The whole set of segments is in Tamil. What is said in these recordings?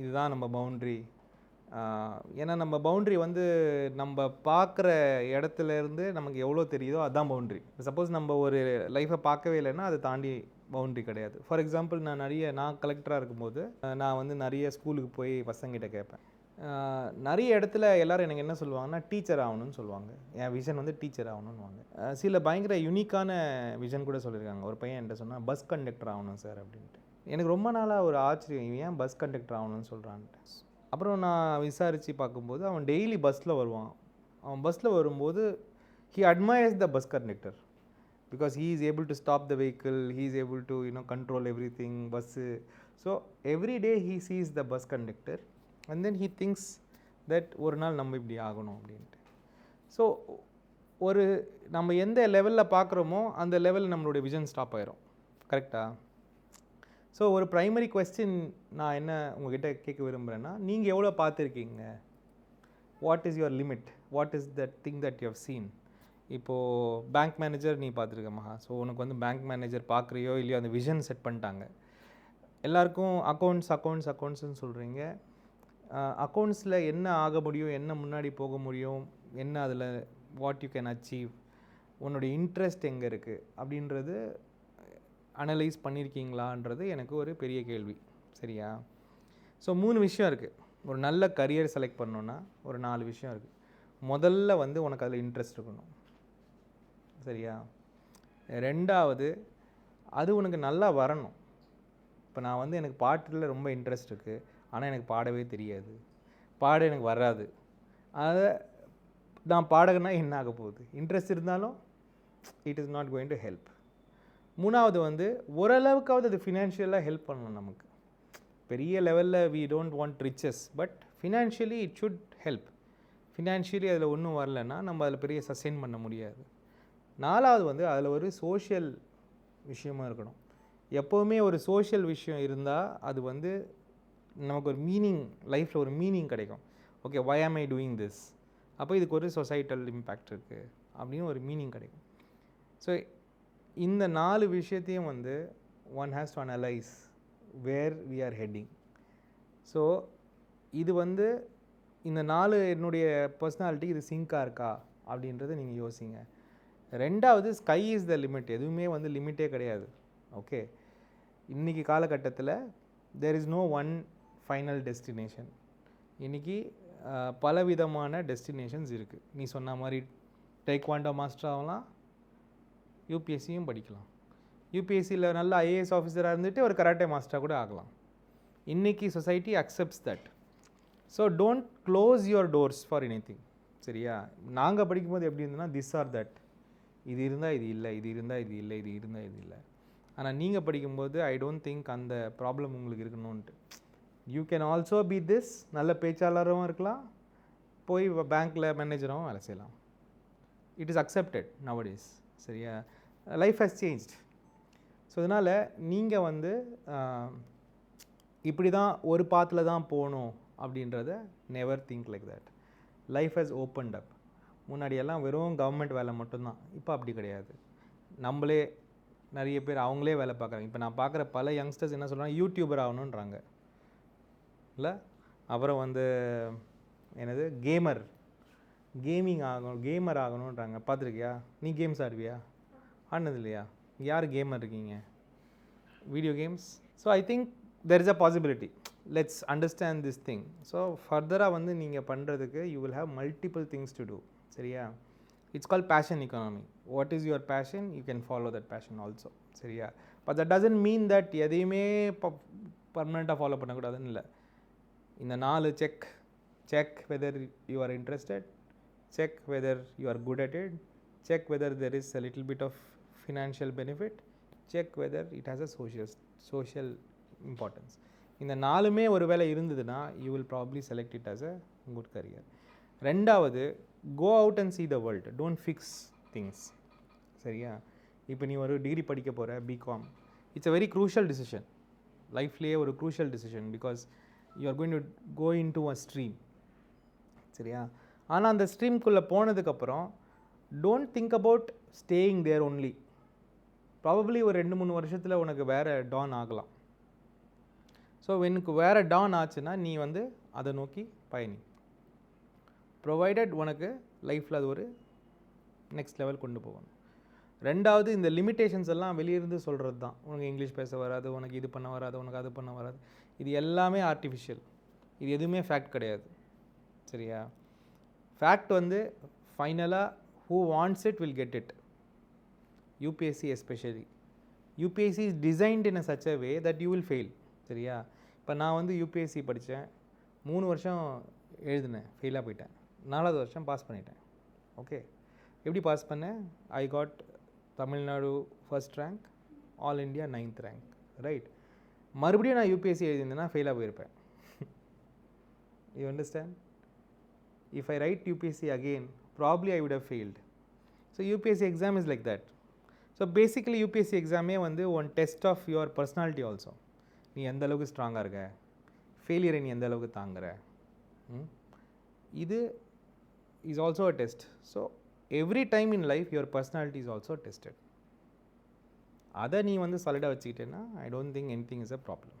இதுதான் நம்ம பவுண்ட்ரி ஏன்னா நம்ம பவுண்ட்ரி வந்து நம்ம பார்க்குற இடத்துல இருந்து நமக்கு எவ்வளோ தெரியுதோ அதுதான் பவுண்ட்ரி சப்போஸ் நம்ம ஒரு லைஃப்பை பார்க்கவே இல்லைன்னா அதை தாண்டி பவுண்ட்ரி கிடையாது. ஃபார் எக்ஸாம்பிள் நான் நிறைய நான் கலெக்டராக இருக்கும்போது நான் வந்து நிறைய ஸ்கூலுக்கு போய் பசங்கிட்ட கேட்பேன். நிறைய இடத்துல எல்லோரும் எனக்கு என்ன சொல்லுவாங்கன்னா டீச்சர் ஆகணும்னு சொல்லுவாங்க. என் விஷன் வந்து டீச்சர் ஆகணும்னுவாங்க. சில பயங்கர யூனிக்கான விஷன் கூட சொல்லியிருக்காங்க. ஒரு பையன் என்கிட்ட சொன்னால் பஸ் கண்டக்டர் ஆகணும் சார் அப்படின்ட்டு. எனக்கு ரொம்ப நாளாக ஒரு ஆச்சரியம் இவன் ஏன் பஸ் கண்டக்டர் ஆகணும்னு சொல்கிறான்ட்டு அப்புறம் நான் விசாரித்து பார்க்கும்போது அவன் டெய்லி பஸ்ஸில் வருவான். அவன் பஸ்ஸில் வரும்போது he admires the bus conductor because he is able to stop the vehicle he is able to you know control everything bus so every day he sees the bus conductor and then he thinks that ஒரு நாள் நம்ம இப்படி ஆகணும் அப்படின்ட்டு. ஸோ ஒரு நம்ம எந்த லெவலில் பார்க்குறோமோ அந்த லெவலில் நம்மளுடைய விஷன் ஸ்டாப் ஆயிரும். கரெக்டாக ஸோ ஒரு ப்ரைமரி கொஸ்டின் நான் என்ன உங்ககிட்ட கேட்க விரும்புகிறேன்னா நீங்கள் எவ்வளோ பார்த்துருக்கீங்க? What is your limit what is that thing that you have seen இப்போது பேங்க் மேனேஜர் நீ பார்த்துருக்க மகா. ஸோ உனக்கு வந்து பேங்க் மேனேஜர் பார்க்குறியோ இல்லையோ அந்த விஷன் செட் பண்ணிட்டாங்க. எல்லாருக்கும் அக்கௌண்ட்ஸ் அக்கௌண்ட்ஸ் அக்கௌண்ட்ஸ்னு சொல்கிறீங்க அக்கௌண்ட்ஸில் என்ன ஆக முடியும்? என்ன முன்னாடி போக முடியும்? என்ன அதில் வாட் யூ கேன் அச்சீவ் உன்னோட இன்ட்ரெஸ்ட் எங்கே இருக்குது அப்படின்றது அனலைஸ் பண்ணியிருக்கீங்களான்றது எனக்கு ஒரு பெரிய கேள்வி. சரியா? ஸோ மூணு விஷயம் இருக்குது ஒரு நல்ல கரியர் செலக்ட் பண்ணணுன்னா ஒரு நாலு விஷயம் இருக்குது முதல்ல வந்து உனக்கு அதில் இன்ட்ரெஸ்ட் இருக்கணும். சரியா? ரெண்டாவது அது உனக்கு நல்லா வரணும். இப்போ நான் வந்து எனக்கு பாட்டில் ரொம்ப இன்ட்ரெஸ்ட் இருக்குது ஆனால் எனக்கு பாடவே தெரியாது. பாட எனக்கு வராது. அதை நான் பாடகனா என்ன ஆக போகுது? இன்ட்ரெஸ்ட் இருந்தாலும் it is not going to help மூணாவது வந்து ஓரளவுக்காவது அது ஃபினான்ஷியலாக ஹெல்ப் பண்ணணும் நமக்கு. பெரிய லெவலில் we don't want riches but financially it should help financially அதில் ஒன்றும் வரலன்னா நம்ம அதில் பெரிய சஸ்டெயின் பண்ண முடியாது. நாலாவது வந்து அதில் ஒரு சோஷியல் விஷயமா இருக்கணும். எப்போவுமே ஒரு சோஷியல் விஷயம் இருந்தால் அது வந்து நமக்கு ஒரு மீனிங் லைஃப்பில் ஒரு மீனிங் கிடைக்கும். Okay why am I doing this அப்போ இதுக்கு ஒரு சொசைட்டல் இம்பேக்ட் இருக்குது அப்படின்னு ஒரு மீனிங் கிடைக்கும். ஸோ இந்த நாலு விஷயத்தையும் வந்து one has to analyse where we are heading so இது வந்து இந்த நாலு என்னுடைய பர்சனாலிட்டி இது சிங்காக இருக்கா அப்படின்றத நீங்கள் யோசிங்க. ரெண்டாவது ஸ்கை இஸ் த லிமிட் எதுவுமே வந்து லிமிட்டே கிடையாது. ஓகே இன்றைக்கி காலகட்டத்தில் there is no one final destination இன்றைக்கி பலவிதமான டெஸ்டினேஷன்ஸ் இருக்குது நீ சொன்ன மாதிரி டேக்வாண்டோ மாஸ்டர் ஆகலாம் யூபிஎஸ்சியும் படிக்கலாம். யூபிஎஸ்சியில் நல்ல ஐஏஎஸ் ஆஃபீஸராக இருந்துட்டு ஒரு கராட்டே மாஸ்டராக கூட ஆகலாம். இன்றைக்கி society accepts that so don't close your doors for anything சரியா? நாங்கள் படிக்கும்போது எப்படி இருந்ததுன்னா திஸ் ஆர் தட் இது இருந்தால் இது இல்லை இது இருந்தால் இது இல்லை இது இருந்தால் இது இல்லை. ஆனால் நீங்கள் படிக்கும்போது ஐ டோன்ட் திங்க் அந்த ப்ராப்ளம் உங்களுக்கு இருக்கணும்ன்ட்டு. You can also be this நல்ல பேச்சாளரும் இருக்கலாம். போய் பேங்க்கில் மேனேஜராகவும் வேலை செய்யலாம். இட் இஸ் அக்செப்டட் நவடேஸ் சரியா? லைஃப் ஹஸ் சேஞ்ச்ட் ஸோ அதனால் நீங்கள் வந்து இப்படி தான் ஒரு பாத்தில் தான் போகணும் அப்படின்றத never think like that life has opened up முன்னாடியெல்லாம் வெறும் கவர்மெண்ட் வேலை மட்டும்தான். இப்போ அப்படி கிடையாது. நம்மளே நிறைய பேர் அவங்களே வேலை பார்க்குறாங்க. இப்போ நான் பார்க்குற பல யங்ஸ்டர்ஸ் என்ன சொல்கிறாங்க யூடியூபர் ஆகணுன்றாங்க இல்லை? அப்புறம் வந்து என்னது? கேமர் கேமிங் ஆகணும் கேமர் ஆகணுன்றாங்க பார்த்துருக்கியா? நீ கேம்ஸ் ஆடுவியா? ஆனது இல்லையா யார் கேமர் இருக்கீங்க? Video games so I think there is a possibility let's understand this thing so ஃபர்தராக வந்து நீங்கள் பண்ணுறதுக்கு you will have multiple things to do சரியா? It's call passion economy. What is your passion you can follow that passion also சரியா? But that doesn't mean that எதையுமே பர்மனெண்ட்டாக ஃபாலோ பண்ணக்கூடாதுன்னு இல்லை. இந்த நாலு check check whether you are interested check whether you are good at it check whether there is a little bit of financial benefit check whether it has a social social importance இந்த நாலுமே ஒரு வேளை இருந்ததுன்னா you will probably select it as a good career ரெண்டாவது go out and see the world don't fix things சரியா? இப்போ நீ ஒரு டிகிரி படிக்க போகிற BCom it's a very crucial decision லைஃப்லேயே ஒரு crucial decision because you are going to go in to a stream சரியா? ஆனால் அந்த ஸ்ட்ரீம்குள்ளே போனதுக்கப்புறம் don't think about staying there only probably ஒரு ரெண்டு மூணு வருஷத்தில் உனக்கு வேறு டான் ஆகலாம். ஸோ எனக்கு வேறு டான் ஆச்சுன்னா நீ வந்து அதை நோக்கி பயணி. ப்ரொவைடட் உனக்கு லைஃப்பில் அது ஒரு நெக்ஸ்ட் லெவல் கொண்டு போகணும். ரெண்டாவது இந்த லிமிட்டேஷன்ஸ் எல்லாம் வெளியிருந்து சொல்கிறது தான். உனக்கு இங்கிலீஷ் பேச வராது உனக்கு இது பண்ண வராது உனக்கு அது பண்ண வராது. இது எல்லாமே ஆர்டிஃபிஷியல் இது எதுவுமே ஃபேக்ட் கிடையாது. சரியா? ஃபேக்ட் வந்து ஃபைனலாக who wants it will get it UPSC especially UPSC is designed in a such a way that you will fail சரியா? இப்போ நான் வந்து யூபிஎஸ்சி படித்தேன் மூணு வருஷம் எழுதினேன் ஃபெயிலாக போயிட்டேன். நாலாவது வருஷம் பாஸ் பண்ணிட்டேன். ஓகே எப்படி பாஸ் பண்ணேன்? I got Tamil Nadu first rank all India ninth rank right மறுபடியும் நான் யூபிஎஸ்சி எழுதியிருந்தேன்னா ஃபெயிலாக போயிருப்பேன். You understand if I write UPSC again, probably I would have failed. So UPSC exam is like that. So basically UPSC எக்ஸாமே வந்து one test of your personality also நீ எந்த அளவுக்கு ஸ்ட்ராங்காக இருக்க? ஃபெயிலியரை நீ எந்த அளவுக்கு தாங்குற? இது is also a test so every time in life your personality is also tested அதை நீ வந்து சாலிடாக வச்சுக்கிட்டேன்னா I don't think anything is a problem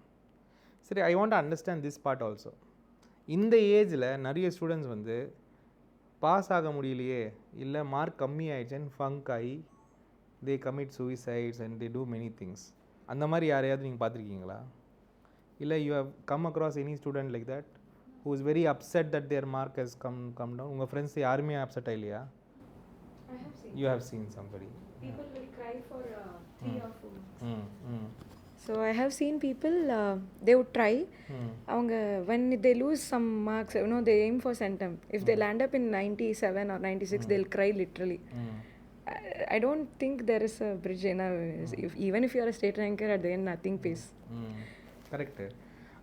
சரி I want understand this part also இந்த ஏஜில் நிறைய ஸ்டூடெண்ட்ஸ் வந்து பாஸ் ஆக முடியலையே இல்லை மார்க் கம்மி ஆகிடுச்சேன்னு ஃபங்க் ஆகி they commit suicides and they do many things அந்த மாதிரி யாரையாவது நீங்கள் பார்த்துருக்கீங்களா இல்லை you have come across any student like that who is very upset that their mark has come come down உங்கள் ஃப்ரெண்ட்ஸ் யாருமே அப்செட் இல்லையா I have seen you have seen somebody people will cry for uh, three or four months. ம் ம் So I have seen people, uh, they would try. ம் அவங்க when they lose some marks, you know, they aim for centum. If they land up in 97 or 96, they'll cry literally. ம் I, don't think there is a bridge in a, if, even if you are a state ranker at the end, nothing pays. ம் கரெக்டு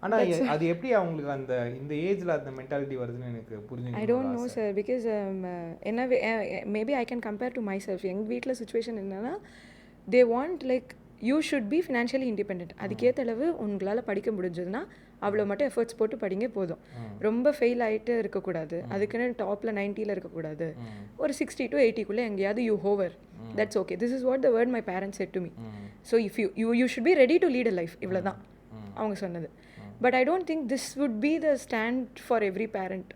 ஆனால் அது எப்படி அவங்களுக்கு அந்த இந்த ஏஜில் அந்த மென்டாலிட்டி வருதுன்னு எனக்கு I புரிஞ்சுக்கணும் don't know, sir, because um, uh, in a way, uh, uh, maybe I can compare to myself. எங்கள் வீட்டில் சுச்சுவேஷன் என்னன்னா they want like you should be financially independent அதுக்கேற்ற அளவு உங்களால் படிக்க முடிஞ்சதுன்னா அவ்வளோ மட்டும் எஃபர்ட்ஸ் போட்டு படிங்க போதும். ரொம்ப ஃபெயில் ஆகிட்டு இருக்கக்கூடாது. அதுக்குன்னு டாப்பில் நைன்ட்டியில் இருக்கக்கூடாது. ஒரு சிக்ஸ்டி டு எயிட்டிக்குள்ளே எங்கேயாவது you hover that's okay this is what the word my parents said to me. So if you you you should be ready to lead a life இவ்வளோ தான் அவங்க சொன்னது. But I don't think this would be the stand for every parent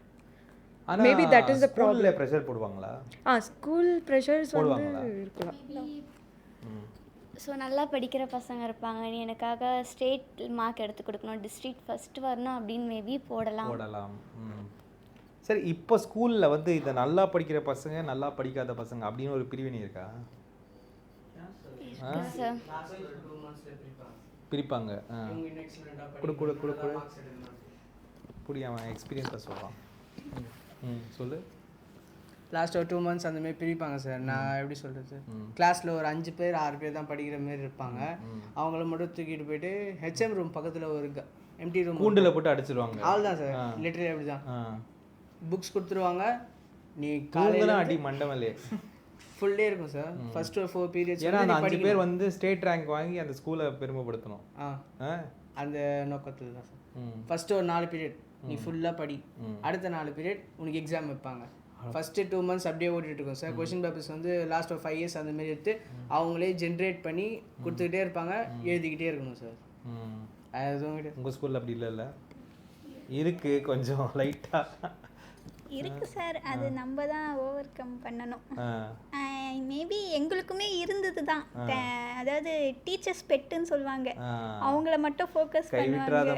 Maybe that is the problem. Pressure போடுவாங்களா? ஆ ஸ்கூல் ப்ரெஷர்ஸ் வந்து போடுவாங்களா? இருக்கலாம். ஸோ நல்லா படிக்கிற பசங்க இருப்பாங்க. நீ எனக்காக ஸ்டேட் மார்க் எடுத்து கொடுக்கணும். டிஸ்ட்ரிக்ட் ஃபர்ஸ்ட் வரணும் அப்படின்னு மேபி போடலாம். போடலாம். சரி இப்போ ஸ்கூலில் வந்து இதை நல்லா படிக்கிற பசங்க நல்லா படிக்காத பசங்க அப்படின்னு ஒரு பிரிவினை இருக்கா? சார் பிரிப்பாங்க. கொடு கொடு கொடு கொடு. அவன் எக்ஸ்பீரியன்ஸாக சொல்கிறான் ம் சொல்லு. லாஸ்ட் ஒரு டூ மந்த்ஸ் அந்த மாதிரி பிரிப்பாங்க சார் நான் எப்படி சொல்கிறது கிளாஸில் ஒரு அஞ்சு பேர் ஆறு பேர் தான் படிக்கிற மாதிரி இருப்பாங்க. அவங்கள மட்டும் தூக்கிட்டு போயிட்டு ஹெச்எம் ரூம் பக்கத்தில் ஒரு எம்டி ரூம் கூண்டில் போட்டு அடிச்சிருவாங்க. ஆள் தான் சார் லிட்டரலி அப்படி தான் புக்ஸ் கொடுத்துருவாங்க. நீ தூங்கலாம் அடி மண்டமல்லே. ஃபுல் டே இருக்கும் சார் ஃபர்ஸ்ட் ஒரு ஃபோர் பீரியட்ஸ் ஏன்னா அந்த அஞ்சு பேர் வந்து ஸ்டேட் ரேங்க் வாங்கி அந்த ஸ்கூலை பெருமைப்படுத்தணும். ஆ. அந்த நோக்கத்தில் தான் சார் ஃபர்ஸ்ட் ஒரு நாலு பீரியட் நீ ஃபுல்லாக படி. அடுத்த நாலு பீரியட் உனக்கு எக்ஸாம் வைப்பாங்க. ஃபஸ்ட்டு டூ மந்த்ஸ் அப்படியே ஓடிட்டு இருக்கும் சார் கொஷின் பேப்பர்ஸ் வந்து லாஸ்ட் ஒரு ஃபைவ் இயர்ஸ் அந்த மாதிரி எடுத்து அவங்களே ஜென்ரேட் பண்ணி கொடுத்துக்கிட்டே இருப்பாங்க எழுதிக்கிட்டே இருக்கணும் சார். அது உங்கள் ஸ்கூலில் அப்படி இல்லைல்ல? இருக்கு கொஞ்சம் லைட்டாக இருக்கு சார். அது நம்ம தான் ஓவர் கம் பண்ணணும் மேபி எங்களுக்குமே இருந்தது தான் அதாவது டீச்சர்ஸ் பெட்டுன்னு சொல்லுவாங்க. அவங்கள மட்டும் ஃபோக்கஸ் பண்ணுவாங்க.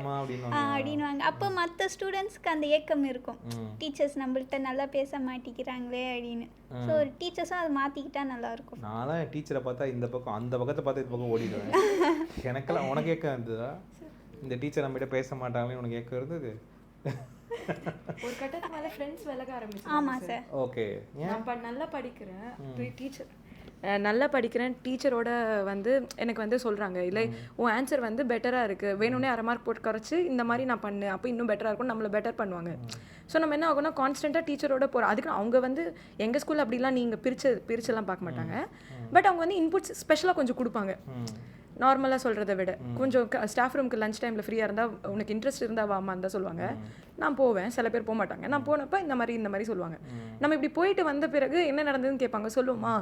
அப்படின்னுவாங்க. அப்போ மற்ற ஸ்டூடெண்ட்ஸ்க்கு அந்த ஏக்கம் இருக்கும். டீச்சர்ஸ் நம்மள்ட்ட நல்லா பேச மாட்டேங்கிறாங்களே அப்படின்னு. ஸோ டீச்சர்ஸும் அதை மாற்றிக்கிட்டா நல்லா இருக்கும் என் டீச்சரை பார்த்தா இந்த பக்கம் அந்த பக்கத்தை பார்த்து இந்த பக்கம் ஓடிடுவேன். எனக்கெல்லாம் உனக்கு ஏக்கம் இருந்ததா? இந்த டீச்சர் நம்மகிட்ட பேச மாட்டாங்களே உனக்கு ஏக்கம் இருந்தது? ஒரு கட்டத்துக்கு மேலே ஃப்ரெண்ட்ஸ் விலக ஆரம்பிச்சு ஆமாம் சார் ஓகே நான் நல்லா படிக்கிறேன். டீச்சர் நல்லா படிக்கிறேன். டீச்சரோட வந்து எனக்கு வந்து சொல்கிறாங்க இல்லை உன் ஆன்சர் வந்து பெட்டராக இருக்குது வேணும்னே அரை மார்க் போட்டு குறைச்சி இந்த மாதிரி நான் பண்ணேன். அப்போ இன்னும் பெட்டராக இருக்கும். நம்மளை பெட்டர் பண்ணுவாங்க. ஸோ நம்ம என்ன ஆகும்னா கான்ஸ்டண்ட்டாக டீச்சரோட போகிறோம் அதுக்கு அவங்க வந்து எங்கள் ஸ்கூல் அப்படிலாம் நீங்கள் பிரிச்சு பிரிச்செல்லாம் பார்க்க மாட்டாங்க. பட் அவங்க வந்து இன்புட்ஸ் ஸ்பெஷலாக கொஞ்சம் கொடுப்பாங்க. நார்மலாக சொல்கிறத விட. கொஞ்சம் ஸ்டாஃப் ரூமுக்கு லஞ்ச் டைமில் ஃப்ரீயாக இருந்தால் உனக்கு இன்ட்ரெஸ்ட் இருந்தால் வாமான்னு தான் சொல்லுவாங்க. நான் போவேன் சில பேர் போக மாட்டாங்க நான் போனப்போ இந்த மாதிரி இந்த மாதிரி சொல்லுவாங்க. நம்ம இப்படி போயிட்டு வந்த பிறகு என்ன நடந்ததுன்னு கேட்பாங்க. சொல்லுவோமா?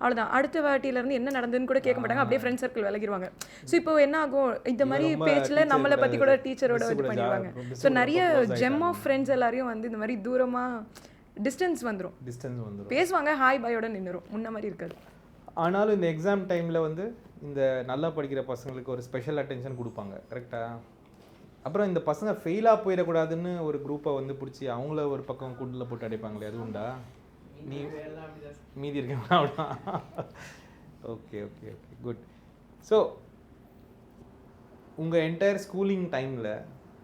அவ்வளோதான் அடுத்த வாட்டியிலேருந்து என்ன நடந்ததுன்னு கூட கேட்க மாட்டாங்க. அப்படியே ஃப்ரெண்ட் சர்க்கிள் விலகிடுவாங்க ஸோ இப்போ என்ன ஆகும்? இந்த மாதிரி பேச்சில் நம்மளை பற்றி கூட டீச்சரோட இது பண்ணிடுவாங்க. ஸோ நிறைய ஜெம். ஆஃப் ஃப்ரெண்ட்ஸ் எல்லாரையும் வந்து இந்த மாதிரி தூரமாக டிஸ்டன்ஸ் வந்துடும் டிஸ்டன்ஸ் வந்துடும் பேசுவாங்க ஹாய் பாயோட நின்றுரும் முன்ன மாதிரி இருக்காது. ஆனாலும் இந்த எக்ஸாம் டைமில் வந்து இந்த நல்லா படிக்கிற பசங்களுக்கு ஒரு ஸ்பெஷல் அட்டென்ஷன் கொடுப்பாங்க கரெக்டா அப்புறம் இந்த பசங்க ஃபெயிலாக போயிடக்கூடாதுன்னு ஒரு குரூப்பை வந்து பிடிச்சி அவங்கள ஒரு பக்கம் கூண்டில் போட்டு அடைப்பாங்களே அது உண்டா? நீ மீதி இருக்க அவ்வளோ okay okay okay good so உங்கள் என்டையர் ஸ்கூலிங் டைமில்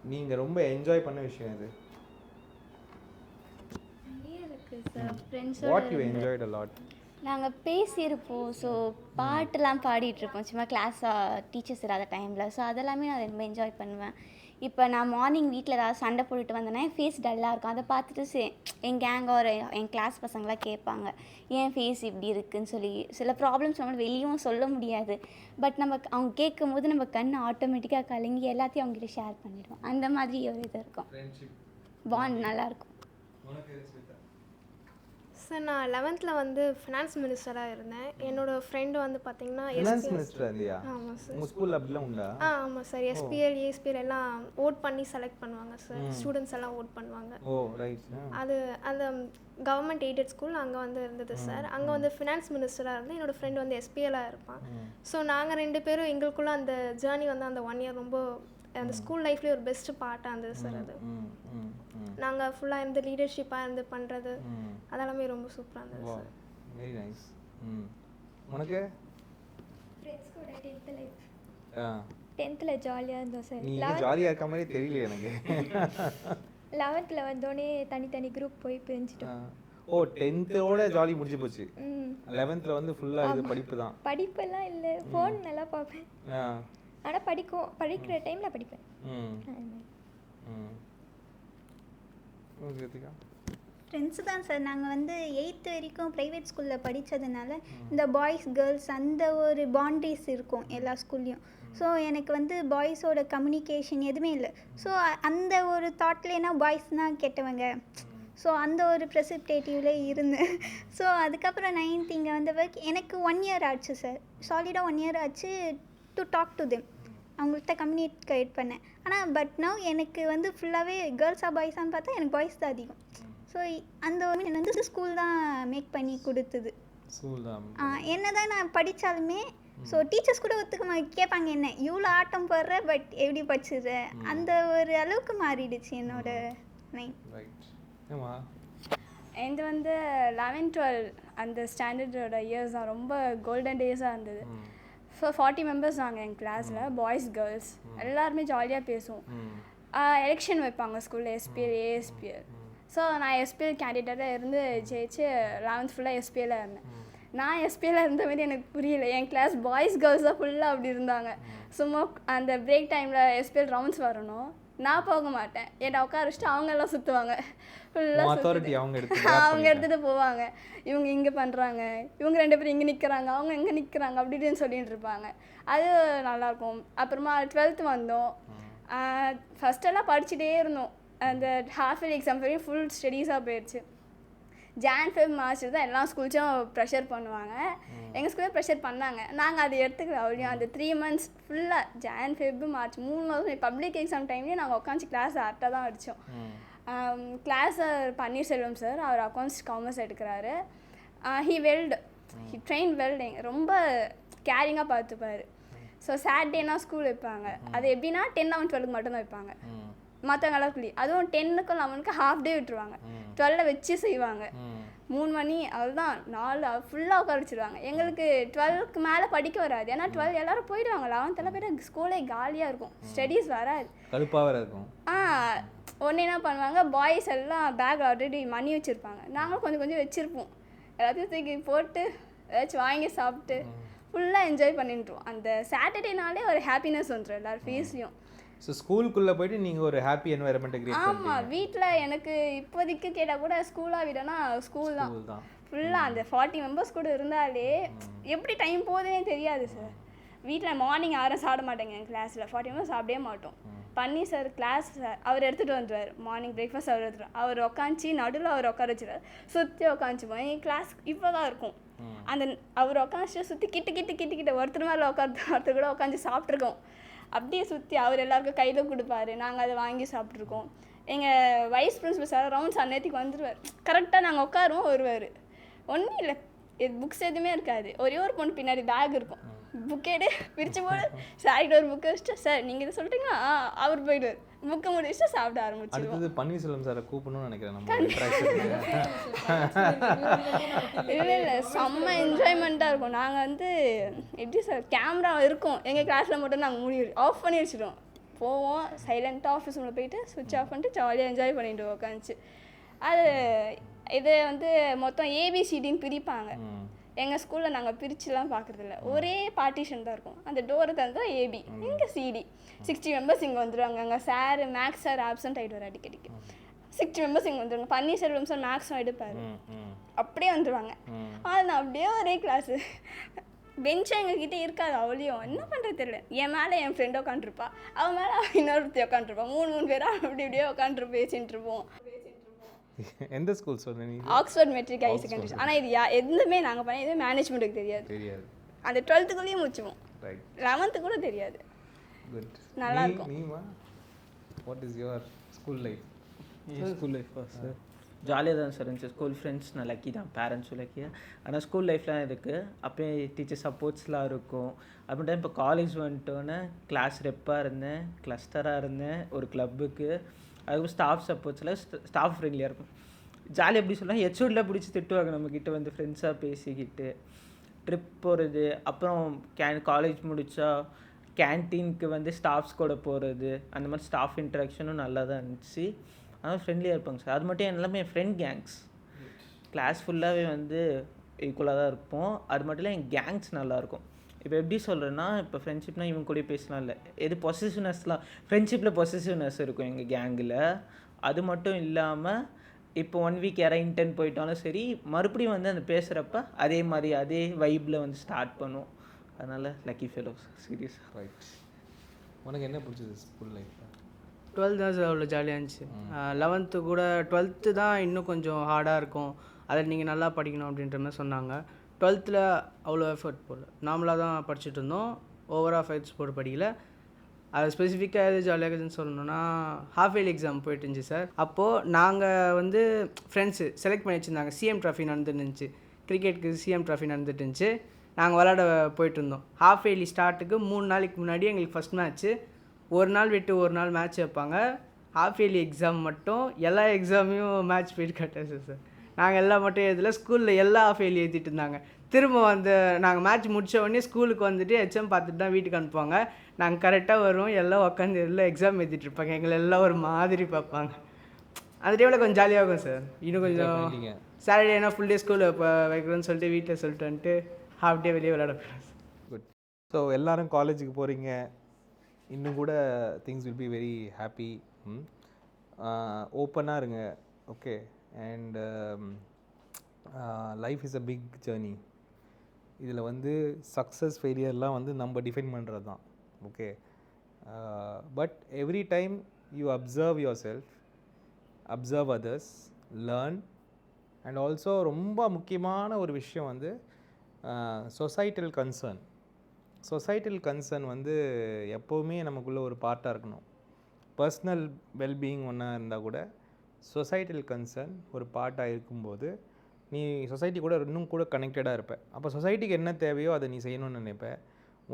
நீங்கள் ரொம்ப என்ஜாய் பண்ண விஷயம் இது what you enjoyed a lot நாங்கள் பேசியிருப்போம். ஸோ பாட்டெல்லாம் பாடிட்டு இருப்போம் சும்மா கிளாஸ் டீச்சர்ஸ் இல்லாத டைமில் ஸோ அதெல்லாமே நான் ரொம்ப என்ஜாய் பண்ணுவேன். இப்போ நான் மார்னிங் வீட்டில் ஏதாவது சண்டை போட்டுட்டு வந்தேன்னா என் ஃபேஸ் டல்லாக இருக்கும். அதை பார்த்துட்டு சே என் கேங் ஒரு என் கிளாஸ் பசங்களாம் கேட்பாங்க ஏன் ஃபேஸ் இப்படி இருக்குன்னு சொல்லி. சில ப்ராப்ளம்ஸ் நம்ம வெளியும் சொல்ல முடியாது. பட் நம்ம அவங்க கேட்கும் போது நம்ம கண் ஆட்டோமேட்டிக்காக கலங்கி எல்லாத்தையும் அவங்ககிட்ட ஷேர் பண்ணிடுவோம். அந்த மாதிரி ஒரு இது இருக்கும். பாண்ட் நல்லாயிருக்கும் சார் நான் லெவன்த்தில் வந்து ஃபினான்ஸ் மினிஸ்டராக இருந்தேன். என்னோட ஃப்ரெண்டு வந்து பார்த்தீங்கன்னா ஃபினான்ஸ் ஆமாம் சார் உங்கள் ஸ்கூலில் அப்படிலாம் உண்டா? ஆ ஆமாம் சார் எஸ்பிஎல் ஏஎஸ்பிஎல் எல்லாம் ஓட் பண்ணி செலக்ட் பண்ணுவாங்க சார் ஸ்டூடெண்ட்ஸ் எல்லாம் ஓட் பண்ணுவாங்க. ஓ ரைட் அது அந்த கவர்மெண்ட் எய்டட் ஸ்கூல் அங்கே வந்து இருந்தது சார் அங்கே வந்து ஃபினான்ஸ் மினிஸ்டராக இருந்து என்னோட ஃப்ரெண்டு வந்து எஸ்பிஎலாக இருப்பான். ஸோ நாங்கள் ரெண்டு பேரும் எங்களுக்குள்ள அந்த ஜேர்னி வந்து அந்த ஒன் இயர் ரொம்ப அந்த ஸ்கூல் லைஃப்லேயே ஒரு பெஸ்ட் பார்ட்டாக இருந்தது சார் அது. நாங்கள் ஃபுல்லாக இருந்து லீடர்ஷிப்பாக இருந்து பண்ணுறது அதெல்லாமே ரொம்ப சூப்பராக இருந்தது சார். வெரி நைஸ் ம். உனக்கு? ஃப்ரெண்ட்ஸ் கூட டென்த்து லைஃப் ஆ. டென்த்தில் ஜாலியாக இருந்தோம் சார். நீ ஜாலியாக இருக்க மாதிரி தெரியல எனக்கு. லெவன்த்தில் வந்தோடனே தனித்தனி குரூப் போய். பிரிஞ்சிட்டோம். ஓ டென்த்தோட ஜாலி முடிஞ்சு போச்சு. ம். லெவன்த்தில் வந்து ஃபுல்லாக இது படிப்பு தான். படிப்பெல்லாம் இல்லை. ஃபோன் நல்லா பார்ப்பேன். ஆ. ஆனால் படிக்கும். படிக்கிற டைமில் படிப்பேன். ம். ம். ஓகே ஃப்ரெண்ட்ஸு தான் சார் நாங்கள் வந்து எயித்து வரைக்கும் ப்ரைவேட் ஸ்கூலில் படித்ததுனால இந்த பாய்ஸ் கேர்ள்ஸ் அந்த ஒரு பாண்ட்ரிஸ் இருக்கும் எல்லா ஸ்கூல்லையும் ஸோ எனக்கு வந்து பாய்ஸோட கம்யூனிகேஷன் எதுவுமே இல்லை. ஸோ அந்த ஒரு தாட்லேனா பாய்ஸ்னால் கெட்டவங்க. ஸோ அந்த ஒரு ப்ரெசிப்டேட்டிவ்ல இருந்தேன் ஸோ அதுக்கப்புறம் நைன்த் இங்கே வந்த வரைக்கும் எனக்கு ஒன் இயர் ஆச்சு சார் சாலிடாக ஒன் இயர் ஆச்சு டு டாக் டு தெம் அவங்கள்ட்ட கம்யூனிகேட் பண்ணேன். ஆனால் பட் நவ் எனக்கு வந்து ஃபுல்லாகவே கேர்ள்ஸாக பாய்ஸான்னு பார்த்தா எனக்கு பாய்ஸ் தான் அதிகம். ஸோ அந்த வந்து ஸ்கூல் தான் மேக் பண்ணி கொடுத்தது. என்ன தான் நான் படித்தாலுமே ஸோ டீச்சர்ஸ் கூட ஒத்துக்க கேட்பாங்க என்ன இவ்வளோ ஆட்டம் போடுற பட் எப்படி படிச்சிடுற அந்த ஒரு அளவுக்கு மாறிடுச்சு என்னோட மைண்ட் ரைட் ஏமா எந்த வந்து லெவன் டுவெல் அந்த ஸ்டாண்டர்டோட இயர்ஸ் தான் ரொம்ப கோல்டன் டேஸாக இருந்தது. ஸோ ஃபார்ட்டி மெம்பர்ஸ் நாங்கள் எங்கள் கிளாஸில் பாய்ஸ் கேர்ள்ஸ் எல்லாருமே ஜாலியாக பேசுவோம். எலெக்ஷன் வைப்பாங்க ஸ்கூலில் எஸ்பிஎல் ஏஎஸ்பிஎல் ஸோ நான் எஸ்பிஎல் கேண்டிடேட்டாக இருந்து ஜெயிச்சு லெவன்த் ஃபுல்லாக எஸ்பிஎல்ல இருந்தேன். நான் எஸ்பிஎல்ல இருந்த மாதிரி எனக்கு புரியல. என் கிளாஸ் பாய்ஸ் கேர்ள்ஸ் தான் ஃபுல்லாக அப்படி இருந்தாங்க. சும்மா அந்த பிரேக் டைமில் எஸ்பிஎல் ரவுண்ட்ஸ் வரணும். நான் போக மாட்டேன். என்னை உட்கார வச்சுட்டு அவங்க எல்லாம் சுற்றுவாங்க ஃபுல்லாக அவங்க அவங்க. எடுத்துகிட்டு போவாங்க. இவங்க இங்கே பண்ணுறாங்க இவங்க ரெண்டு பேரும் இங்கே நிற்கிறாங்க அவங்க எங்கே நிற்கிறாங்க அப்படி இப்படின்னு சொல்லிட்டு இருப்பாங்க. அது நல்லாயிருக்கும் அப்புறமா டுவெல்த்து வந்தோம். ஃபஸ்ட்டெல்லாம் படிச்சுட்டே இருந்தோம். அந்த ஹாஃப் இயர் எக்ஸாம் வரையும் ஃபுல் ஸ்டடீஸாக போயிடுச்சு ஜான் ஃபெப் மார்ச் தான் எல்லா ஸ்கூல்ஸும் ப்ரெஷர் பண்ணுவாங்க. எங்கள் ஸ்கூலில் ப்ரெஷர் பண்ணாங்க. நாங்கள் அதை எடுத்துக்கல அப்படியும் அந்த த்ரீ மந்த்ஸ் ஃபுல்லாக ஜான் ஃபெப் மார்ச் மூணு மாதம் பப்ளிக் எக்ஸாம் டைம்லேயே நாங்கள் உட்காந்து கிளாஸ் அட்டை தான் அடித்தோம் கிளாஸ் பன்னீர்செல்வம் சார் அவர் அக்கௌண்ட்ஸ் காமர்ஸ் எடுக்கிறாரு. He weld he train welding ரொம்ப கேரிங்காக பார்த்துப்பாரு. ஸோ சாட்டர்டேனா ஸ்கூல் வைப்பாங்க. அது எப்படின்னா டென் லெவன் டுவெல்க்கு மட்டும்தான் வைப்பாங்க. ம் மற்றவங்களாம் குளி அதுவும் டென்னுக்கும் லெவனுக்கு ஹாஃப் டே விட்டுருவாங்க. டுவெல்ல வச்சு செய்வாங்க. மூணு மணி அதுதான் நாலு ஃபுல்லாக உட்கார வச்சிருவாங்க. எங்களுக்கு டுவெல்க்கு மேலே படிக்க வராது. ஏன்னா டுவெல் எல்லாரும் போயிடுவாங்க. லெவன்த்தெல்லாம் போய்ட்டு ஸ்கூலே காலியாக இருக்கும். ஸ்டடீஸ் வராது. கடுப்பாக வேற இருக்கும். ஆ ஒன்று என்ன பண்ணுவாங்க பாய்ஸ் எல்லாம் பேக் ஆல்ரெடி மணி வச்சுருப்பாங்க. நாங்களும் கொஞ்சம் கொஞ்சம் வச்சுருப்போம். எல்லாத்தையும் தூக்கி போட்டு ஏதாச்சும் வாங்கி சாப்பிட்டு ஃபுல்லாக என்ஜாய் பண்ணிட்டுருவோம் அந்த சாட்டர்டேனாலே ஒரு ஹாப்பினஸ் வந்துடும் எல்லாரும் ஃபேஸ்லையும் ஸோ ஸ்கூலுக்குள்ளே போயிட்டு நீங்கள் ஒரு ஹாப்பி என்வாயர்மெண்ட்டை கிரியேட் ஆமாம் வீட்டில் எனக்கு இப்போதைக்கு கேட்டால் கூட ஸ்கூலாக விடனா ஸ்கூல் தான். ஃபுல்லாக அந்த ஃபார்ட்டி மெம்பர்ஸ் கூட இருந்தாலே எப்படி டைம் போகுதுன்னே தெரியாது சார் வீட்டில் மார்னிங் யாரும் சாப்பிட மாட்டேங்க எங்கள் கிளாஸில் ஃபார்ட்டி மெம்பர்ஸ் சாப்பிடவே மாட்டோம். பன்னீர் சார் கிளாஸ் சார் அவர் எடுத்துகிட்டு வந்துருவார். மார்னிங் பிரேக்ஃபாஸ்ட் அவர் எடுத்துட்டு அவர் உட்காந்துச்சி நடுவில் அவர் உட்கார வச்சிருவார். சுற்றி உட்காந்துச்சுப்போம் எங்கள் கிளாஸ் இப்போ தான் இருக்கும் அந்த அவர் உட்காந்துச்சு சுற்றி கிட்ட கிட்ட கிட்ட கிட்ட ஒருத்தர் மேலே உட்காந்து ஒருத்தர் கூட உட்காந்து சாப்பிட்ருக்கோம் அப்படியே சுற்றி அவர் எல்லாருக்கும் கையில் கொடுப்பாரு. நாங்கள் அதை வாங்கி சாப்பிட்ருக்கோம் எங்கள் வைஸ் பிரின்சிபல் சார் ரவுண்ட்ஸ் அன்னேத்திக்கு வந்துடுவார் கரெக்டாக நாங்கள் உட்காருவோம் வருவார். ஒன்றும் இல்லை. புக்ஸ் எதுவுமே இருக்காது. ஒரே ஒரு பொண்ணு பின்னாடி பேக் இருக்கும். புக் எடு பிரித்து போடு. சாரிட்டு ஒரு புக்கை வச்சுட்டு சார் நீங்கள் இதை சொல்லிட்டீங்களா ஆ அவர் போயிடுவார். புக்கை முடிச்சுட்டு சாப்பிட ஆரம்பிச்சிடுவோம் அடுத்தது பன்னீர்செல்வம் சாரை கூப்பிடணும்னு நினைக்கிறேன் நம்ம. இல்லை இல்லை செம்ம என்ஜாய்மெண்ட்டாக இருக்கும். நாங்கள் வந்து எப்படி சார் கேமரா இருக்கும். எங்கள் கிளாஸில் மட்டும் நாங்கள் மூடி ஆஃப் பண்ணி வச்சிடுவோம் போவோம் சைலண்ட்டாக ஆஃபீஸ் உள்ள போயிட்டு சுவிட்ச் ஆஃப் பண்ணிட்டு ஜாலியாக என்ஜாய் பண்ணிட்டு உட்காந்துச்சு அது இது வந்து மொத்தம் ஏபிசிடின்னு பிரிப்பாங்க. எங்கள் ஸ்கூலில் நாங்கள் பிரிச்சுலாம் பார்க்குறதில்ல ஒரே பார்ட்டிஷன் தான் இருக்கும். அந்த டோரை தந்தா ஏபி இங்கே சிடி சிக்ஸ்டி மெம்பர்ஸ் இங்கே வந்துடுவாங்க அங்கே சார் மேக்ஸ் சார் ஆப்சண்ட் ஆகிடுவார் அடிக்கடிக்கு. சிக்ஸ்டி மெம்பர்ஸ் இங்கே வந்துடுவாங்க பன்னீர்செல்வம் சார் மேக்ஸும் எடுப்பார். அப்படியே வந்துடுவாங்க. அது அப்படியே ஒரே கிளாஸு பெஞ்சும் எங்ககிட்ட இருக்காது அவளையும். என்ன பண்ணுறது தெரியல. என் மேலே என் ஃப்ரெண்ட் உட்காந்துருப்பா அவன் மேலே அவன் இன்னொருத்தி உட்காந்துருப்பா மூணு மூணு பேராக அப்படி இப்படியே உட்காந்துரு பேசிட்டு இருப்போம். எந்த ஸ்கூல் நீ? ஆக்ஸ்ஃபோர்ட் மெட்ரிக் ஹை செகண்டரி ஆனால் இது யா எதுவுமே நாங்கள் பண்ண எதுவும் மேனேஜ்மெண்ட்டுக்கு தெரியாது. தெரியாது. அந்த டுவெல்த்துக்குள்ளேயும் முடிச்சுவோம் ரைட் லெவன்த்து கூட தெரியாது. குட் நல்லா நீ இருக்கும். Neema? What is your school life school life sir ஜாலியாக தான் சார் இருந்துச்சு. ஸ்கூல் ஃப்ரெண்ட்ஸ் நான் லக்கி தான். பேரண்ட்ஸும் லக்கி ஆனால் ஸ்கூல் லைஃப்லாம் இருக்குது அப்போயே டீச்சர் சப்போர்ட்ஸ்லாம் இருக்கும். அப்படின்ட்டு இப்போ காலேஜ் வந்துட்டோன்னே கிளாஸ் ரெப்பாக இருந்தேன் கிளஸ்டராக இருந்தேன். ஒரு கிளப்புக்கு அதுக்கப்புறம் ஸ்டாஃப் சப்போர்ட்ஸில் ஸ்டாஃப் ஃப்ரெண்ட்லியாக இருக்கும். ஜாலி எப்படி சொல்லலாம் ஹெச்ஓடியில் பிடிச்சி திட்டுவாங்க நம்மக்கிட்ட வந்து ஃப்ரெண்ட்ஸாக பேசிக்கிட்டு. ட்ரிப் போகிறது அப்புறம் கேன் காலேஜ் முடித்தா கேன்டீனுக்கு வந்து ஸ்டாஃப்ஸ் கூட போகிறது அந்த மாதிரி ஸ்டாஃப் இன்ட்ராக்ஷனும் நல்லா தான் இருந்துச்சு. அதனால் ஃப்ரெண்ட்லியாக இருப்பாங்க சார். அது மட்டும் எல்லாமே ஃப்ரெண்ட் கேங்ஸ் கிளாஸ் ஃபுல்லாகவே வந்து ஈக்குவலாக தான் இருப்போம். அது மட்டும் இல்லை என் கேங்ஸ் நல்லாயிருக்கும் இப்போ எப்படி சொல்கிறேன்னா இப்போ ஃப்ரெண்ட்ஷிப்னா இவங்க கூட பேசலாம் இல்லை எது பொசிசிவ்னஸ்லாம் ஃப்ரெண்ட்ஷிப்பில் பொசிசிவ்னஸ் இருக்கும் எங்கள் கேங்கில் அது மட்டும் இல்லாமல் இப்போ ஒன் வீக் யாராவது இன்டர்ன் போயிட்டாலும் சரி மறுபடியும் வந்து அந்த பேசுகிறப்ப அதே மாதிரி அதே வைப்பில் வந்து ஸ்டார்ட் பண்ணும் அதனால் லக்கி ஃபெலோஸ் சீரியஸாக ரைட் உனக்கு என்ன பிடிச்சது ஸ்கூல் லைஃப் டுவெல்த் தான் சார் அவ்வளோ ஜாலியாக இருந்துச்சு. லெவன்த்து கூட டுவெல்த்து தான் இன்னும் கொஞ்சம் ஹார்டாக இருக்கும். அதில் நீங்கள் நல்லா படிக்கணும் அப்படின்ற மாதிரி சொன்னாங்க. டுவெல்த்தில் அவ்வளோ எஃபர்ட் போடல. நார்மலாக தான் படிச்சுட்டு இருந்தோம். ஓவராக ஃபைட்ஸ் போட்டு படிக்கல. அது ஸ்பெசிஃபிக்காக எது ஜாலியாக இருக்குதுன்னு சொல்லணும்னா ஹாஃப் இயர்லி எக்ஸாம் போயிட்டு இருந்துச்சு சார் அப்போது நாங்கள் வந்து ஃப்ரெண்ட்ஸு செலக்ட் பண்ணி வச்சுருந்தாங்க. சிஎம் ட்ராஃபி நடந்துட்டு இருந்துச்சு. கிரிக்கெட்டுக்கு சிஎம் ட்ராஃபி நடந்துட்டு இருந்துச்சு. நாங்கள் விளாட போயிட்டு இருந்தோம். ஹாஃப் இயர்லி ஸ்டார்ட்டுக்கு மூணு நாளைக்கு முன்னாடி எங்களுக்கு ஃபஸ்ட் மேட்ச்சு ஒரு நாள் விட்டு ஒரு நாள் மேட்ச் வைப்பாங்க. ஹாஃப் இயர்லி எக்ஸாம் மட்டும் எல்லா எக்ஸாமையும் மேட்ச் போயிட்டு கட்டாச்சு சார் நாங்கள் எல்லாம் மட்டும் எழுதல ஸ்கூலில் எல்லா ஹாஃப் இயர்லி எழுதிட்டு இருந்தாங்க. திரும்ப வந்து நாங்கள் மேட்ச் முடிச்ச உடனே ஸ்கூலுக்கு வந்துட்டு எச்எம் பார்த்துட்டு தான் வீட்டுக்கு அனுப்புவாங்க. நாங்கள் கரெக்டாக வருவோம் எல்லாம் உட்காந்து எல்லாம் எக்ஸாம் எழுதிட்டு இருப்பாங்க. எங்களை எல்லாம் ஒரு மாதிரி பார்ப்பாங்க. அந்த டைமில் கொஞ்சம் ஜாலியாக இருக்கும் சார் இன்னும் கொஞ்சம். சாட்டர்டேனா ஃபுல் டே ஸ்கூலில் இப்போ வைக்கிறோன்னு சொல்லிட்டு வீட்டில் சொல்லிட்டு வந்துட்டு ஹாஃப் டே வெளியே விளையாட போயிடுவோம் குட் ஸோ எல்லாரும் காலேஜுக்கு போகிறீங்க இன்னும் கூட things will be very happy ஓப்பனாக இருங்க. Okay and life is a big journey இதில் வந்து சக்ஸஸ் ஃபெயிலியர்லாம் வந்து நம்ம டிஃபைன் பண்ணுறது தான் okay but every time you observe yourself observe others learn and also ரொம்ப முக்கியமான ஒரு விஷயம் வந்து சொசைட்டல் கன்சர்ன் சொசைட்டல் கன்சர்ன் வந்து எப்போவுமே நமக்குள்ளே ஒரு பார்ட்டாக இருக்கணும். பர்சனல் வெல்பீயிங் ஒன்றா இருந்தால் கூட சொசைட்டல் கன்சர்ன் ஒரு பார்ட்டாக இருக்கும்போது நீ சொசைட்டி கூட இன்னும் கூட கனெக்டடாக இருப்ப. அப்போ சொசைட்டிக்கு என்ன தேவையோ அதை நீ செய்யணும்னு நினைப்ப.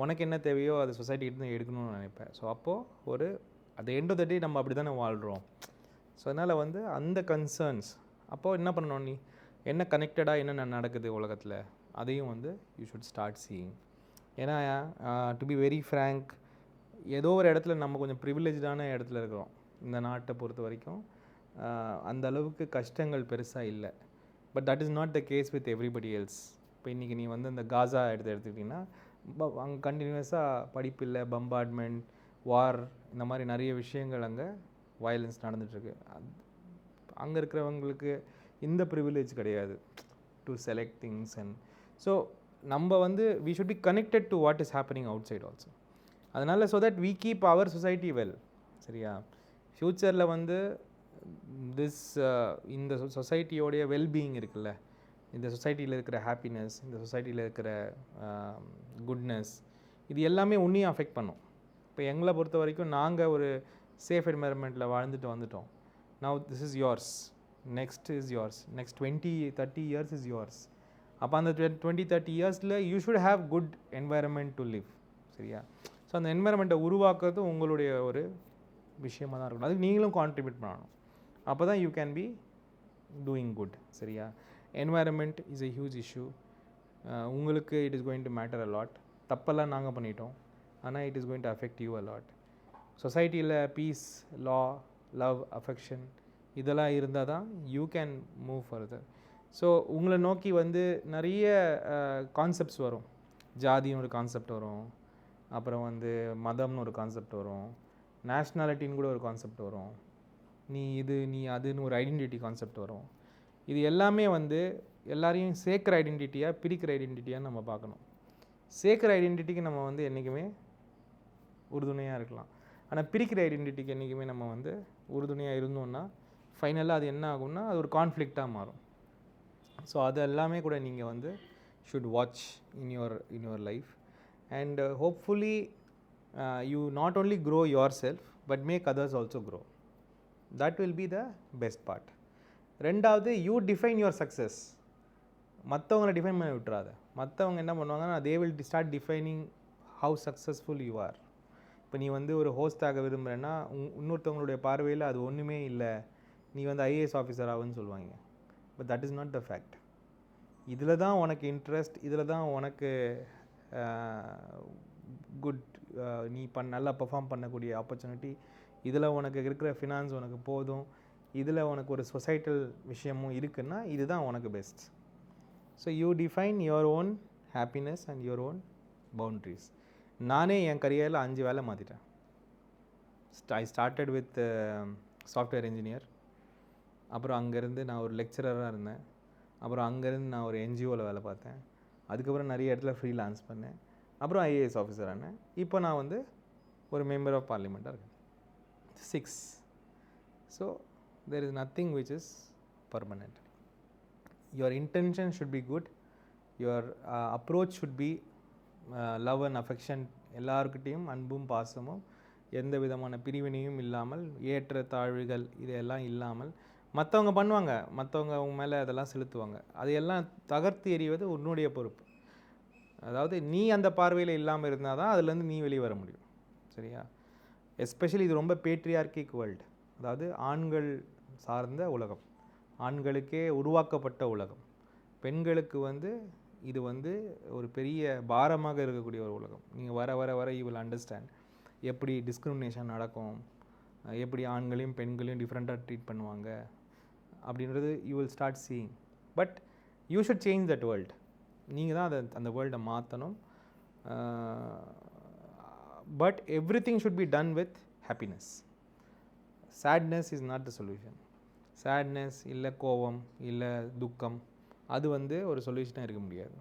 உனக்கு என்ன தேவையோ அதை சொசைட்டிகிட்ட எடுக்கணும்னு நினைப்பேன் ஸோ அப்போது ஒரு அது எண்ட் ஆஃப் த டே நம்ம அப்படி தானே வாழ்கிறோம் ஸோ அதனால் வந்து அந்த கன்சர்ன்ஸ் அப்போது என்ன பண்ணணும் நீ? என்ன கனெக்டடாக என்னென்ன நடக்குது உலகத்தில்? அதையும் வந்து யூ ஷுட் ஸ்டார்ட் சீயிங் ஏன்னா டு பி வெரி ஃப்ரேங்க் ஏதோ ஒரு இடத்துல நம்ம கொஞ்சம் ப்ரிவிலேஜான இடத்துல இருக்கிறோம். இந்த நாட்டை பொறுத்த வரைக்கும். அந்த அளவுக்கு கஷ்டங்கள் பெருசாக இல்லை. But that is not the case with everybody else இப்போ இன்றைக்கி நீ வந்து இந்த காசா எடுத்து எடுத்துக்கிட்டிங்கன்னா அங்கே கண்டினியூஸாக படிப்பு இல்லை பம்பார்ட்மெண்ட் வார் இந்த மாதிரி நிறைய விஷயங்கள் அங்கே வயலன்ஸ் நடந்துகிட்ருக்கு அங்கே இருக்கிறவங்களுக்கு இந்த ப்ரிவிலேஜ் கிடையாது. To select things and so நம்ம வந்து we should be connected to what is happening outside also அதனால் so that we keep our society well சரியா? ஃப்யூச்சரில் வந்து திஸ் uh, இந்த சொசைட்டியோடைய வெல்பீயிங் இருக்குல்ல. இந்த சொசைட்டியில் இருக்கிற ஹாப்பினஸ் இந்த சொசைட்டியில் இருக்கிற um, குட்னஸ் இது எல்லாமே உன்னையும் அஃபெக்ட் பண்ணும். இப்போ எங்களை பொறுத்த வரைக்கும் நாங்கள் ஒரு சேஃப் என்வரன்மெண்ட்டில் வாழ்ந்துட்டு வந்துட்டோம். Now this is yours next is yours next twenty thirty years is yours அப்போ அந்த டுவெண்ட்டி தேர்ட்டி இயர்ஸில் you should have good environment to live சரியா? ஸோ அந்த என்வாயரன்மெண்ட்டை உருவாக்குறது உங்களுடைய ஒரு விஷயமா தான் இருக்கணும். அதுக்கு நீங்களும் கான்ட்ரிபியூட் பண்ணணும். அப்போ தான் you can be doing good சரியா environment is a huge issue உங்களுக்கு it is going to matter a lot தப்பெல்லாம் நாங்கள் பண்ணிட்டோம். ஆனால் it is going to affect you a lot சொசைட்டியில் பீஸ் லா லவ் அஃபெக்ஷன் இதெல்லாம் இருந்தால் தான் you can move further so உங்களை நோக்கி வந்து நிறைய கான்செப்ட்ஸ் வரும். ஜாதின்னு ஒரு கான்செப்ட் வரும். அப்புறம் வந்து மதம்னு ஒரு கான்செப்ட் வரும். நேஷ்னாலிட்டின்னு கூட ஒரு கான்செப்ட் வரும். நீ இது நீ அதுன்னு ஒரு ஐடென்டிட்டி கான்செப்ட் வரும். இது எல்லாமே வந்து எல்லாரையும் சேர்க்குற ஐடென்டிட்டியாக பிரிக்கிற ஐடென்டிட்டியாக நம்ம பார்க்கணும். சேர்க்குற ஐடென்டிட்டிக்கு நம்ம வந்து என்றைக்குமே உறுதுணையாக இருக்கலாம். ஆனால் பிரிக்கிற ஐடென்டிட்டிக்கு என்றைக்குமே நம்ம வந்து உறுதுணையாக இருந்தோம்னா ஃபைனலாக அது என்ன ஆகும்னா அது ஒரு கான்ஃப்ளிக்டாக மாறும். ஸோ அது எல்லாமே கூட நீங்கள் வந்து should watch in your in your life and hopefully you not only grow yourself but make others also grow that will be the best part ரெண்டாவது யூ டிஃபைன் யுவர் சக்ஸஸ் மற்றவங்களை டிஃபைன் பண்ணி விட்டுறாத. மற்றவங்க என்ன பண்ணுவாங்கன்னா they will start defining how successful you are இப்போ நீ வந்து ஒரு ஹோஸ்ட் ஆக விரும்புகிறேன்னா இன்னொருத்தவங்களுடைய பார்வையில் அது ஒன்றுமே இல்லை. நீ வந்து ஐஏஎஸ் ஆஃபீஸர் ஆகுன்னு சொல்லுவாங்க. But that is not the fact இதில் தான் உனக்கு இன்ட்ரெஸ்ட் இதில் தான் உனக்கு குட் நீ பண் நல்லா பெர்ஃபார்ம் பண்ணக்கூடிய ஆப்பர்ச்சுனிட்டி இதில் உனக்கு இருக்கிற ஃபினான்ஸ் உனக்கு போதும். இதில் உனக்கு ஒரு சொசைட்டல் விஷயமும் இருக்குன்னா இதுதான் உனக்கு best so you define your own happiness and your own boundaries நானே என் கரியரில் அஞ்சு வேலை மாற்றிட்டேன் I started with software engineer அப்புறம் அங்கேருந்து நான் ஒரு லெக்சரராக இருந்தேன். அப்புறம் அங்கேருந்து நான் ஒரு என்ஜிஓவில் வேலை பார்த்தேன். அதுக்கப்புறம் நிறைய இடத்துல ஃப்ரீலான்ஸ் பண்ணேன். அப்புறம் ஐஏஎஸ் ஆஃபீஸர் ஆனேன். இப்போ நான் வந்து ஒரு மெம்பர் ஆஃப் பார்லிமெண்ட்டாக இருக்கேன். Six so there is nothing which is permanent your intention should be good. Your uh, approach should be uh, love and affection எல்லாருக்கிட்டேயும் அன்பும் பாசமும் எந்த விதமான பிரிவினையும் இல்லாமல் ஏற்ற தாழ்வுகள் இதையெல்லாம் இல்லாமல் மற்றவங்க பண்ணுவாங்க. மற்றவங்க அவங்க மேலே அதெல்லாம் செலுத்துவாங்க. அதையெல்லாம் தகர்த்து எறிவது உன்னுடைய பொறுப்பு. அதாவது நீ அந்த பார்வையில் இல்லாமல் இருந்தால் தான் அதுலேருந்து நீ வெளியே வர முடியும். சரியா? எஸ்பெஷலி இது ரொம்ப பேட்ரியார்கிக் வேர்ல்டு அதாவது ஆண்கள் சார்ந்த உலகம். ஆண்களுக்கே உருவாக்கப்பட்ட உலகம். பெண்களுக்கு வந்து இது வந்து ஒரு பெரிய பாரமாக இருக்கக்கூடிய ஒரு உலகம். நீங்கள் வர வர வர யூ வில் அண்டர்ஸ்டாண்ட் எப்படி டிஸ்கிரிமினேஷன் நடக்கும்? எப்படி ஆண்களையும் பெண்களையும் டிஃப்ரெண்ட்டாக ட்ரீட் பண்ணுவாங்க? அப்படின்றது you will start seeing but you should change that world நீங்கள் தான் அதை அந்த வேர்ல்டை மாற்றணும் but everything should be done with happiness sadness is not the solution sadness இல்லை கோவம் இல்லை துக்கம் அது வந்து ஒரு சொல்யூஷனாக இருக்க முடியாது.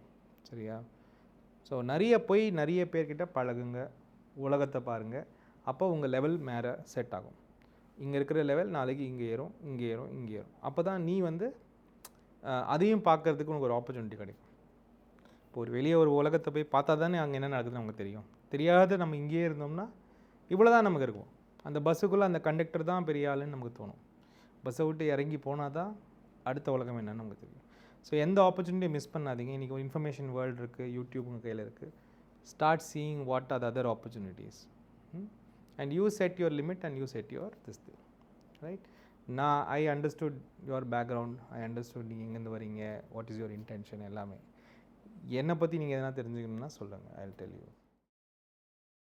சரியா? ஸோ நிறைய போய் நிறைய பேர்கிட்ட பழகுங்க. உலகத்தை பாருங்கள் அப்போ உங்கள் லெவல் மேலே செட் ஆகும். இங்கே இருக்கிற லெவல் நாளைக்கு இங்கே ஏறும் இங்கே ஏறும் இங்கே ஏறும். அப்போ தான் நீ வந்து அதையும் பார்க்கறதுக்கு உனக்கு ஒரு ஆப்பர்ச்சுனிட்டி கிடைக்கும். இப்போ ஒரு வெளியே ஒரு உலகத்தை போய் பார்த்தா தானே அங்கே என்ன நடக்குதுன்னு நமக்கு தெரியும். தெரியாத நம்ம இங்கேயே இருந்தோம்னா இவ்வளோ தான் நமக்கு இருக்கும். அந்த பஸ்ஸுக்குள்ளே அந்த கண்டக்டர் தான் பெரிய ஆளுன்னு நமக்கு தோணும். பஸ்ஸை விட்டு இறங்கி போனால் தான் அடுத்த உலகம் என்னன்னு நமக்கு தெரியும். ஸோ எந்த ஆப்பர்ச்சுனிட்டியும் மிஸ் பண்ணாதீங்க. இன்றைக்கி ஒரு இன்ஃபர்மேஷன் வேர்ல்டு இருக்குது யூடியூப் உங்கள் கையில் இருக்குது start seeing what are the other opportunities and you set your limit and you set your this thing right நான் I understood your background I understood நீங்கள் எங்கேருந்து வரீங்க. வாட் இஸ் யுவர் இன்டென்ஷன் எல்லாமே. என்னை பற்றி நீங்கள் எதனா தெரிஞ்சுக்கணும்னா சொல்லுங்கள் ஐ டெல் யூ